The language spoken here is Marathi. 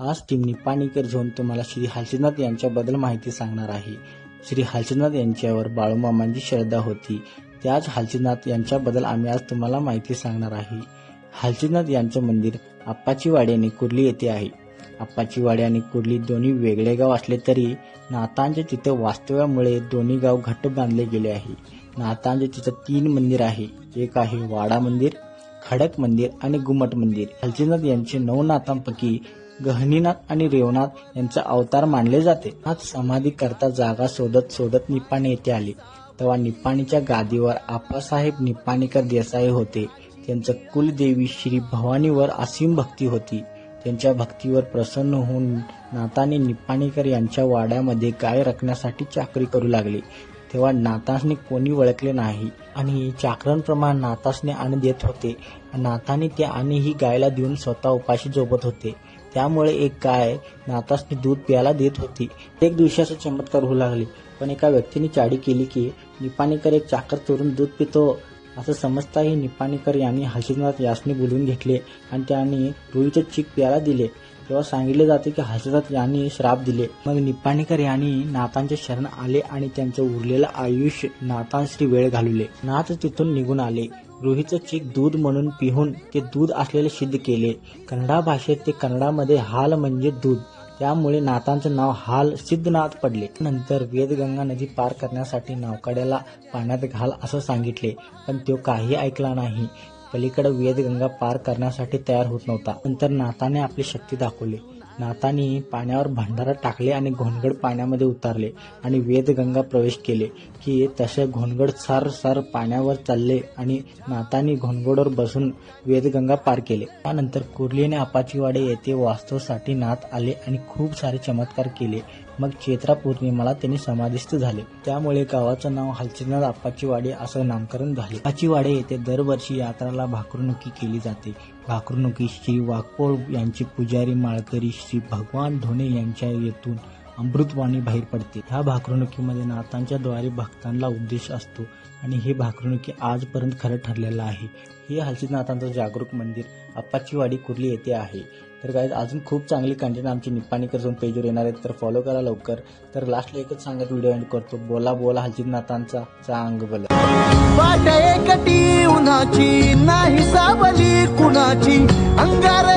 आज टीम निपाणीकर झोन तुम्हाला श्री हालचंद्रनाथ यांच्याबद्दल माहिती सांगणार आहे. श्री हालचंद्रनाथ यांच्यावर बाळूमामांची श्रद्धा होती. त्याच हालचंद्रनाथ यांच्याबद्दल आम्ही आज तुम्हाला माहिती सांगणार आहे. हालचंद्रनाथ यांचं मंदिर आप्पाचीवाडी आणि कुर्ली येथे आहे. आप्पाचीवाडी आणि कुर्ली दोन्ही वेगळे गाव असले तरी नाथांच्या तिथं वास्तव्यामुळे दोन्ही गाव घट्ट बांधले गेले आहे. नाथांचे तिथं तीन मंदिर आहे. एक आहे वाडा मंदिर खडक मंदिर आणि गुमट मंदिर. हलचंदनाथ यांचे नऊ नाथांपैकी गहनीनाथ आणि रेवनाथ यांचा अवतार मानले जाते. नाथ समाधी करता जागा शोधत शोधत निपाणी येथे आले. तेव्हा निपाणीच्या गादीवर आप्पासाहेब निपाणीकर देसाई होते. त्यांचं कुलदेवी श्री भवानीवर असीम भक्ती होती. त्यांच्या भक्तीवर प्रसन्न होऊन नाताने निपाणीकर यांच्या वाड्यामध्ये गाय राखण्यासाठी चाकरी करू लागली. तेव्हा नातासने कोणी ओळखले नाही आणि चाकरांप्रमाणे नातासने अन्न देत होते. नाथाने ते आणि ही गायला देऊन स्वतः उपाशी झोपत होते. त्यामुळे एक गाय नातासनी दूध प्यायला देत होती. एक दिवशी असं चमत्कार होऊ लागले. पण एका व्यक्तीने चाडी केली की निपाणीकर एक चाकर चोरून दूध पितो. असं समजताही निपाणीकर यांनी हसीनाथ यासने बोलवून घेतले आणि त्यांनी रुईचे चीक प्यायला दिले. तेव्हा सांगितले जाते की हसीनाथ यांनी श्राप दिले. मग निपाणीकर यांनी नातांचे शरण आले आणि त्यांचं उरलेलं आयुष्य नाथांश्री वेळ घालवले. नाथ तिथून निघून आले. रुहीचं चीक दूध म्हणून पिहून ते दूध असलेले सिद्ध केले. कन्नडा भाषेत ते कन्नडामध्ये हाल म्हणजे दूध. त्यामुळे नाथांचं नाव हाल सिद्धनाथ पडले. नंतर वेदगंगा नदी पार करण्यासाठी नावकड्याला पाण्यात घाल असं सांगितले पण तो काही ऐकला नाही. पलीकडे वेदगंगा पार करण्यासाठी तयार होत नव्हता. नंतर नाथाने आपली शक्ती दाखवली. नाथाने पाण्यावर भंडारा टाकले आणि घोणगड पाण्यामध्ये उतारले आणि वेदगंगा प्रवेश केले की तसे घोणगड सर सर पाण्यावर चालले आणि नाथाने घोणगडवर बसून वेदगंगा पार केले. त्यानंतर कुर्लीने आपाचीवाडे अपाचीवाडे येथे वास्तवसाठी नाथ आले आणि खूप सारे चमत्कार केले. मग चैत्रा पौर्णिमाला त्यांनी समाधिस्थ झाले. त्यामुळे गावाचं नाव हलचंदनाथ आप्पाची असं नामकरण झाले. आप्पाचीवाडे येथे दरवर्षी यात्राला भाकरुनुकी केली जाते. भाकरुनुकी श्री वाघपोळ यांचे पुजारी माळकरी श्री भगवान धोणे यांच्या येथून अमृतवाणी बाहेर पडते. ह्या भाकरणुकीमध्ये नाथांच्या द्वारे भक्तांना उद्देश असतो आणि हे भाकरणुकी आजपर्यंत खरं ठरलेलं आहे. हे हलसिद्धनाथांचं जागरूक मंदिर अप्पाचीवाडी कुर्ली येथे आहे. तर काय अजून खूप चांगली कंटेंट आमची निप्पाणीकर जाऊन पेजवर येणार आहेत. तर फॉलो करा लवकर. तर लास्टला एकच सांगत व्हिडिओ एंड करतो. बोला बोला हलसिद्धनाथांचा चांग बल. वाट एकटी उन्हाची नाही सावली कुणाची. अंगार